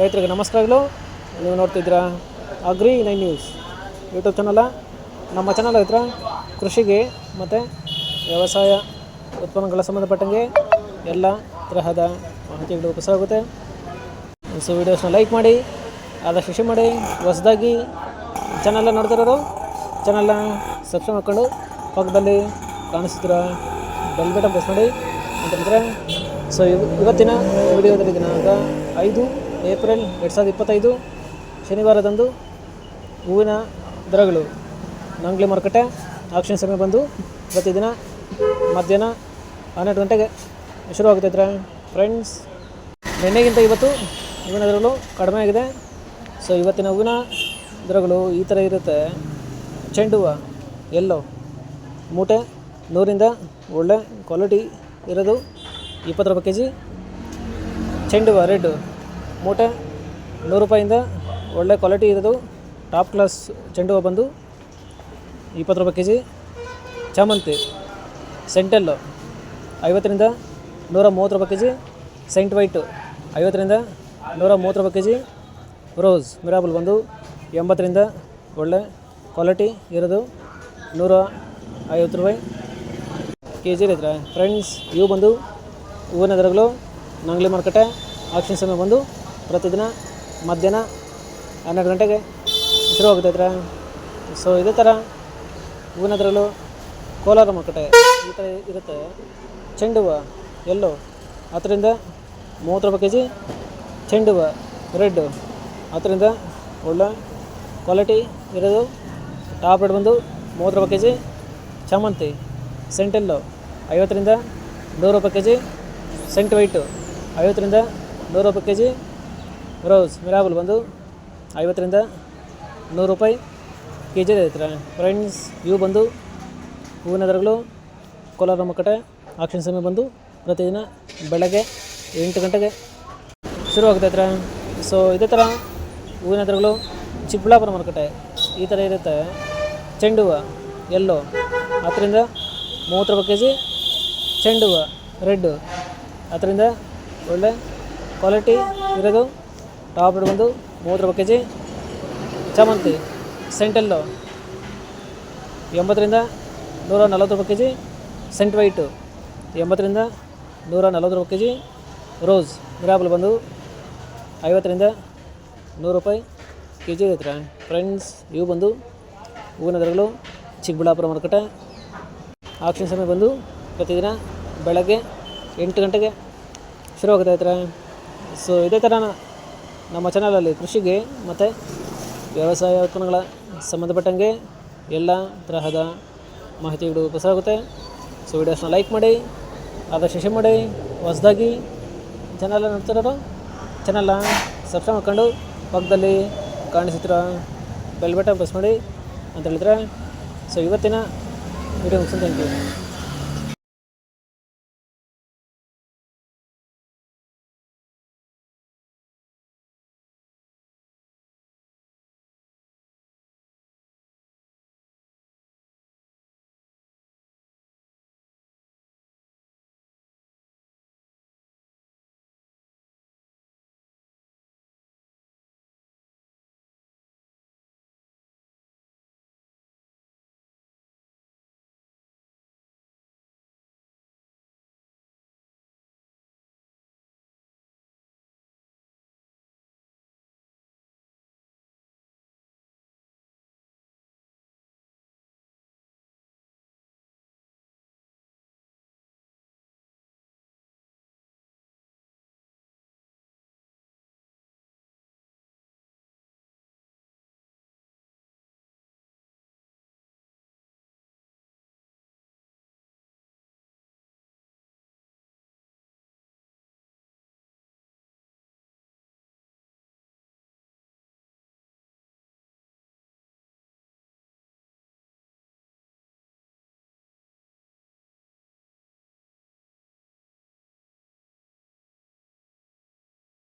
ರೈತರಿಗೆ ನಮಸ್ಕಾರಗಳು. ನೀವು ನೋಡ್ತಿದ್ದೀರಾ agri nine news YouTube channel ನಮ್ಮ ಚಾನಲ್ ಹತ್ರ ಕೃಷಿಗೆ ಮತ್ತು ವ್ಯವಸಾಯ ಉತ್ಪನ್ನಗಳ ಸಂಬಂಧಪಟ್ಟಂಗೆ ಎಲ್ಲ ತರಹದ ಮಾಹಿತಿಗಳು ಉಪಸಾಗುತ್ತೆ ಸೊ ವೀಡಿಯೋಸ್ನ ಲೈಕ್ ಮಾಡಿ, ಆದಷ್ಟು ಶೇರ್ ಮಾಡಿ, ಹೊಸದಾಗಿ ಚಾನಲ್ನ ನೋಡ್ತಿರೋರು ಚಾನಲ್ನ ಸಬ್ಸ್ಕ್ರೈಬ್ ಮಾಡ್ಕೊಂಡು ಪಕ್ಕದಲ್ಲಿ ಕಾಣಿಸ್ತಿರ ಬೆಲ್ ಬಟನ್ ಪ್ರೆಸ್ ಮಾಡಿ ಅಂತಂದರೆ ಸೊ ಇವ್ ಇವತ್ತಿನ ವಿಡಿಯೋದಲ್ಲಿ ದಿನಾಂಕ ಐದು ಏಪ್ರಿಲ್ ಎರಡು ಸಾವಿರದ ಇಪ್ಪತ್ತೈದು, ಶನಿವಾರದಂದು ಹೂವಿನ ದರಗಳು. ನಂಗ್ಲಿ ಮಾರುಕಟ್ಟೆ ಆಕ್ಷನ್ ಸಮಯ ಬಂದು ಪ್ರತಿದಿನ ಮಧ್ಯಾಹ್ನ ಹನ್ನೆರಡು ಗಂಟೆಗೆ ಶುರುವಾಗುತ್ತೈತ್ರ ಫ್ರೆಂಡ್ಸ್ ನಿನ್ನೆಗಿಂತ ಇವತ್ತು ಹೂವಿನ ದರಗಳು ಕಡಿಮೆ ಆಗಿದೆ. ಸೊ ಇವತ್ತಿನ ಹೂವಿನ ದರಗಳು ಈ ಥರ ಇರುತ್ತೆ. ಚೆಂಡು ಹೂವು ಎಲ್ಲೋ ಮೂಟೆ, ನೂರಿಂದ ಒಳ್ಳೆ ಕ್ವಾಲಿಟಿ ಇರೋದು ಇಪ್ಪತ್ತು ರೂಪಾಯಿ ಕೆ ಜಿ ಚೆಂಡು ಹೂವು ರೆಡ್ಡು ಮೂಟೆ ನೂರು ರೂಪಾಯಿಂದ ಒಳ್ಳೆ ಕ್ವಾಲಿಟಿ ಇರೋದು ಟಾಪ್ ಕ್ಲಾಸ್ ಚೆಂಡು ಹೂವು ಬಂದು ಇಪ್ಪತ್ತು ರೂಪಾಯಿ ಕೆ ಜಿ ಚಾಮಂತಿ ಸೆಂಟೆಲ್ಲು ಐವತ್ತರಿಂದ ನೂರ ಮೂವತ್ತು ರೂಪಾಯಿ ಕೆ ಜಿ ಸೆಂಟ್ ವೈಟು ಐವತ್ತರಿಂದ ನೂರ ಮೂವತ್ತು ರೂಪಾಯಿ ಕೆ ಜಿ ರೋಸ್ ಮಿರಾಬಲ್ ಬಂದು ಎಂಬತ್ತರಿಂದ ಒಳ್ಳೆ ಕ್ವಾಲಿಟಿ ಇರೋದು, ನೂರ ಐವತ್ತು ರೂಪಾಯಿ ಕೆ ಜಿ ಇರೋದ್ರೆ? ಫ್ರೆಂಡ್ಸ್ ಇವು ಬಂದು ಹೂವಿನ ದರಗಳು ನಂಗ್ಲಿ ಮಾರುಕಟ್ಟೆ ಆಕ್ಷನ್ ಸಮಯ ಬಂದು ಪ್ರತಿದಿನ ಮಧ್ಯಾಹ್ನ ಹನ್ನೆರಡು ಗಂಟೆಗೆ ಶುರುವಾಗುತ್ತೈತ್ರ ಸೊ ಇದೇ ಥರ ಹೂವಿನದ್ರಲ್ಲೂ ಕೋಲಾರ ಮಾರುಕಟ್ಟೆ ಈ ಥರ ಇರುತ್ತೆ. ಚೆಂಡು ಹೂವು, ಎಲ್ಲೋ. ಹತ್ತರಿಂದ ಮೂವತ್ತು ರೂಪಾಯಿ ಕೆ ಜಿ ಚೆಂಡು ಹೂವು ರೆಡ್ಡು ಹತ್ತರಿಂದ ಒಳ್ಳೆ ಕ್ವಾಲಿಟಿ ಇರೋದು. ಟಾಪ್ ರೇಟ್ ಬಂದು ಮೂವತ್ತು ರೂಪಾಯಿ ಕೆ ಜಿ ಚಾಮಂತಿ, ಸೆಂಟೆಲ್ಲು. ಐವತ್ತರಿಂದ ನೂರು ರೂಪಾಯಿ ಕೆ ಜಿ ಸೆಂಟ್ ವೈಟು. ಐವತ್ತರಿಂದ ನೂರು ರೂಪಾಯಿ ಕೆ ಜಿ ರೋಸ್ ಮಿರಾಬಲ್ ಬಂದು ಐವತ್ತರಿಂದ ನೂರು ರೂಪಾಯಿ ಕೆ ಜಿ ಐತ್ರ ಫ್ರೆಂಡ್ಸ್, ಇವು ಬಂದು ಹೂವಿನ ದರಗಳು ಕೋಲಾರ ಮಾರುಕಟ್ಟೆ ಆಕ್ಷನ್ ಸಮಯ ಬಂದು ಪ್ರತಿದಿನ ಬೆಳಗ್ಗೆ ಎಂಟು ಗಂಟೆಗೆ ಶುರುವಾಗುತ್ತೈತ್ರ ಸೊ ಇದೇ ಥರ ಹೂವಿನ ದರಗಳು ಚಿಕ್ಕಬಳ್ಳಾಪುರ ಮಾರುಕಟ್ಟೆ ಈ ಥರ ಇರುತ್ತೆ. ಚೆಂಡು ಹೂವು ಎಲ್ಲೋ ಹತ್ತರಿಂದ ಮೂವತ್ತು ರೂಪಾಯಿ ಕೆ ಜಿ ಚೆಂಡು ಹೂವು ರೆಡ್ಡು ಅದರಿಂದ ಒಳ್ಳೆ ಕ್ವಾಲಿಟಿ ಇರೋದು ಟಾಪ್ ರೇಟ್ ಬಂದು ಮೂವತ್ತು ರೂಪಾಯಿ ಕೆ ಜಿ ಚಾಮಂತಿ ಸೆಂಟೆಲ್ಲು ಎಂಬತ್ತರಿಂದ ನೂರ ನಲ್ವತ್ತು ರೂಪಾಯಿ ಕೆ ಜಿ ಸೆಂಟ್ ವೈಟು, ಎಂಬತ್ತರಿಂದ ನೂರ ನಲ್ವತ್ತು ರೂಪಾಯಿ ಕೆ ಜಿ ರೋಸ್. ಮಿರಾಬಲ್ ಬಂದು ಐವತ್ತರಿಂದ ನೂರು ರೂಪಾಯಿ ಕೆ ಜಿ ಐತ್ರ ಫ್ರೆಂಡ್ಸ್, ಇವು ಬಂದು ಹೂವಿನ ದರಗಳು ಚಿಕ್ಕಬಳ್ಳಾಪುರ ಮಾರುಕಟ್ಟೆ. ಆಕ್ಷನ್ ಸಮಯ ಬಂದು ಪ್ರತಿದಿನ ಬೆಳಗ್ಗೆ ಎಂಟು ಗಂಟೆಗೆ ಶುರುವಾಗುತ್ತೈತ್ರೆ ಸೊ ಇದೇ ಥರ ನಮ್ಮ ಚಾನಲಲ್ಲಿ ಕೃಷಿಗೆ ಮತ್ತು ವ್ಯವಸಾಯ ಉತ್ಪನ್ನಗಳ ಸಂಬಂಧಪಟ್ಟಂಗೆ ಎಲ್ಲ ತರಹದ ಮಾಹಿತಿಗಳು ಉಪಯೋಗುತ್ತೆ ಸೊ ವಿಡಿಯೋಸ್ನ ಲೈಕ್ ಮಾಡಿ ಆದಷ್ಟು ಶೇರ್ ಮಾಡಿ, ಹೊಸದಾಗಿ ಚಾನಲ್ ನೋಡ್ತಿರೋರು ಚಾನಲ್ನ ಸಬ್ಸ್ಕ್ರೈಬ್ ಮಾಡ್ಕೊಂಡು ಪಕ್ಕದಲ್ಲಿ ಕಾಣಿಸುತ್ತಿರೋ ಬೆಲ್ ಬಟನ್ ಪ್ರೆಸ್ ಮಾಡಿ ಅಂತ ಹೇಳಿದ್ರೆ ಸೊ ಇವತ್ತಿನ ವಿಡಿಯೋ ಮುಗಿಸ್ ಥ್ಯಾಂಕ್ ಯು